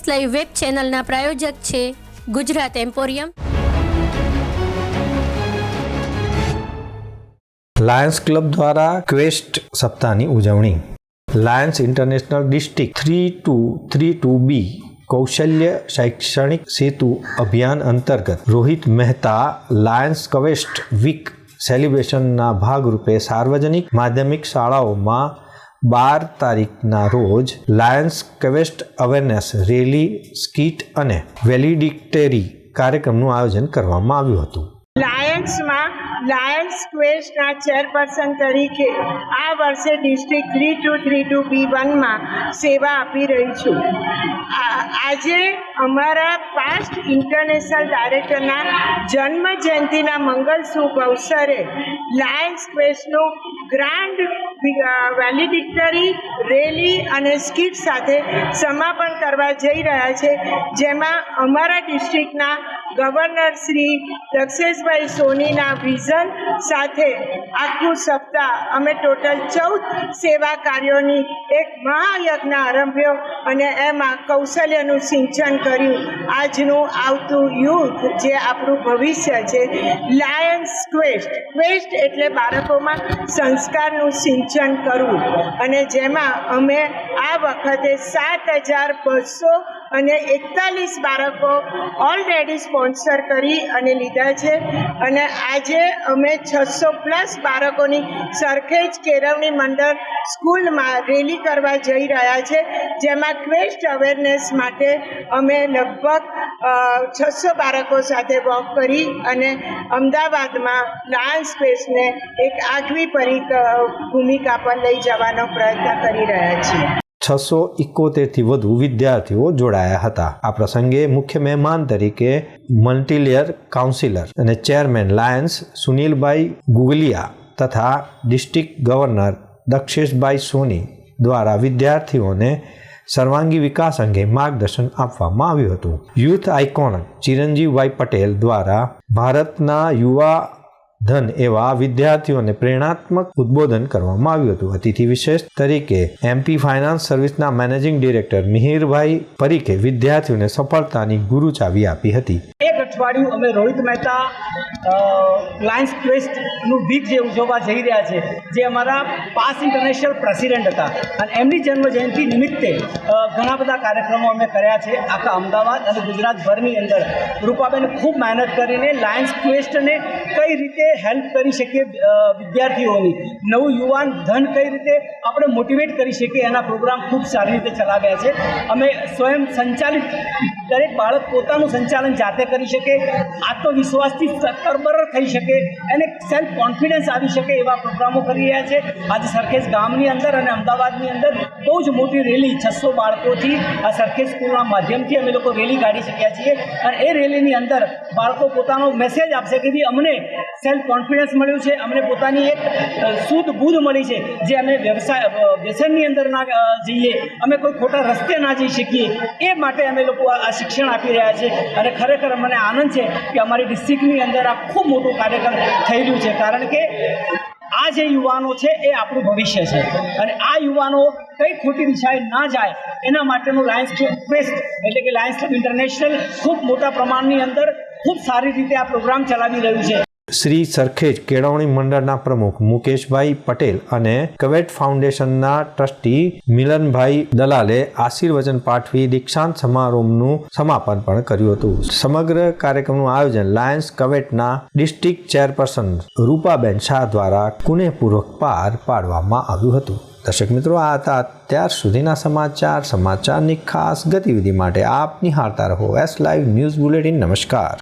S live web ચેનલના પ્રાયોજક છે ગુજરાત એમ્પોરિયમ. લાયન્સ ક્લબ દ્વારા ક્વેસ્ટ સપ્તાહની ઉજવણી. Lions international district three two three two B કૌશલ્ય શૈક્ષણિક સેતુ અભિયાન અંતર્ગત Rohit Mehta lions quest week સેલિબ્રેશનના ભાગરૂપે સાર્વજનિક માધ્યમિક શાળાઓમાં બાર તારીખના રોજ lions quest awareness rally, skit અને વેલિડિક્ટેરી કાર્યક્રમનું આયોજન કરવામાં આવ્યું હતું. લાયન્સમાં લાયન્સ ક્વેસ્ટના ચેરપર્સન તરીકે આ વર્ષે district three two three two B વનમાં સેવા આપી રહી છું. આજે અમારા પાસ્ટ ઇન્ટરનેશનલ ડાયરેક્ટરના જન્મ જયંતિના મંગલ શુભ અવસરે લાયન્સ ક્વેસ્ટનું ગ્રાન્ડ વેલિડિક્ટરી રેલી અને સ્કીટ સાથે સમાપન કરવા જઈ રહ્યા છે. જેમાં અમારા ડિસ્ટ્રિક્ટના ગવર્નર શ્રી દક્ષેશભાઈ સોનીના વિઝન સાથે આખું સપ્તાહ અમે ટોટલ ચૌદ સેવા કાર્યોની એક મહાયજ્ઞ આરંભ્યો અને એમાં કૌશલ્યનું સિંચન કર્યું. આજનું આવતું યુથ જે આપણું ભવિષ્ય છે લાયન્સ ક્વેસ્ટ ક્વેસ્ટ એટલે બાળકોમાં સંસ્કારનું સિંચન કરવું. અને જેમાં અમે આ વખતે સાત હજાર બસો અને એકતાલીસ બાળકો ઓલરેડી સ્પોન્સર કરી અને લીધા છે. અને આજે અમે છસો પ્લસ બાળકોની સરખેજ કેળવણી મંડળ સ્કૂલમાં રેલી કરવા જઈ રહ્યા છે. જેમાં ક્વેસ્ટ અવેરનેસ માટે અમે લગભગ છસો બાળકો સાથે વોક કરી અને અમદાવાદમાં લાયન્સ સ્પેસને એક આગવી ભૂમિકા પર લઈ જવાનો પ્રયત્ન કરી રહ્યા છીએ. છસો ઇકોતેરથી વધુ વિદ્યાર્થીઓ જોડાયા હતા. આ પ્રસંગે મુખ્ય મહેમાન તરીકે મલ્ટીલેયર કાઉન્સિલર અને ચેરમેન લાયન્સ સુનિલભાઈ ગુગલિયા તથા ડિસ્ટ્રિક્ટ ગવર્નર દક્ષેશભાઈ સોની દ્વારા વિદ્યાર્થીઓને સર્વાંગી વિકાસ અંગે માર્ગદર્શન આપવામાં આવ્યું હતું. યુથ આઇકોન ચિરંજીવભાઈ પટેલ દ્વારા ભારતના યુવા ધન એવા વિદ્યાર્થીઓને પ્રેરણાત્મક ઉદ્બોધન કરવામાં આવ્યું હતું. અતિથિ વિશેષ તરીકે એમપી ફાઇનાન્સ સર્વિસના મેનેજિંગ ડિરેક્ટર મિહિરભાઈ પરીખે વિદ્યાર્થીઓને સફળતાની ગુરુ ચાવી આપી હતી. અઠવાડિયું અમે રોહિત મહેતા લાયન્સ ક્વેસ્ટનું વીક જે ઉજવવા જઈ રહ્યા છે, જે અમારા પાસ ઇન્ટરનેશનલ પ્રેસિડેન્ટ હતા. અને એમની જન્મ જયંતિ નિમિત્તે ઘણા બધા કાર્યક્રમો અમે કર્યા છે, આખા અમદાવાદ અને ગુજરાતભરની અંદર. રૂપાબેન ખૂબ મહેનત કરીને લાયન્સ ક્વેસ્ટને કઈ રીતે હેલ્પ કરી શકીએ વિદ્યાર્થીઓની? નવું યુવાન ધન કઈ રીતે આપણે મોટિવેટ કરી શકીએ, એના પ્રોગ્રામ ખૂબ સારી રીતે ચલાવ્યા છે. અમે સ્વયં સંચાલિત, દરેક બાળક પોતાનું સંચાલન જાતે કરી શકે આત્મવિશ્વાસથી તરબર થઈ શકે અને સેલ્ફ કોન્ફિડન્સ આવી શકે એવા પ્રોગ્રામો કરી રહ્યા છે. આજે સરખેજ ગામની અંદર અને અમદાવાદની અંદર બહુ જ મોટી રેલી છસો બાળકોથી આ સરખેજ સ્કૂલના માધ્યમથી અમે લોકો રેલી કાઢી શક્યા છીએ અને એ રેલીની અંદર બાળકો પોતાનો મેસેજ આપશે કે ભાઈ અમને સેલ્ફ કોન્ફિડન્સ મળ્યું છે, અમને પોતાની એક શુદ્ધ બુદ્ધ મળી છે જે અમે વ્યવસાય વ્યસનની અંદર ના જઈએ, અમે કોઈ ખોટા રસ્તે ના જઈ શકીએ એ માટે અમે લોકો આ આ શિક્ષણ આપી રહ્યા છે અને ખરેખર મને આનંદ છે કે અમારી ડિસ્ટ્રિક્ટની અંદર આ ખૂબ મોટું કાર્યક્રમ થઈ રહ્યું છે. કારણ કે આ જે યુવાનો છે એ આપણું ભવિષ્ય છે. અને આ યુવાનો કઈ ખોટી દિશાએ ના જાય એના માટેનું લાયન્સ ક્લબ બેસ્ટ એટલે કે લાયન્સ ક્લબ ઇન્ટરનેશનલ ખૂબ મોટા પ્રમાણની અંદર ખૂબ સારી રીતે આ પ્રોગ્રામ ચલાવી રહ્યું છે. શ્રી સરખેજ કેળવણી મંડળના પ્રમુખ મુકેશભાઈ પટેલ અને કવેટ ફાઉન્ડેશનના ટ્રસ્ટી મિલનભાઈ દલાલે આશીર્વચન પાઠવી દીક્ષાંત સમારોહનું સમાપન પણ કર્યું હતું. સમગ્ર કાર્યક્રમનું આયોજન લાયન્સ કવેટના ડિસ્ટ્રિક્ટ ચેરપર્સન રૂપાબેન શાહ દ્વારા કુનેપૂર્વક પાર પાડવામાં આવ્યું હતું. દર્શક મિત્રો, આ હતા અત્યાર સુધીના સમાચાર. સમાચારની ખાસ ગતિવિધિ માટે આપ નિહાળતા રહો. એસ લાઈવ ન્યૂઝ બુલેટિન નમસ્કાર.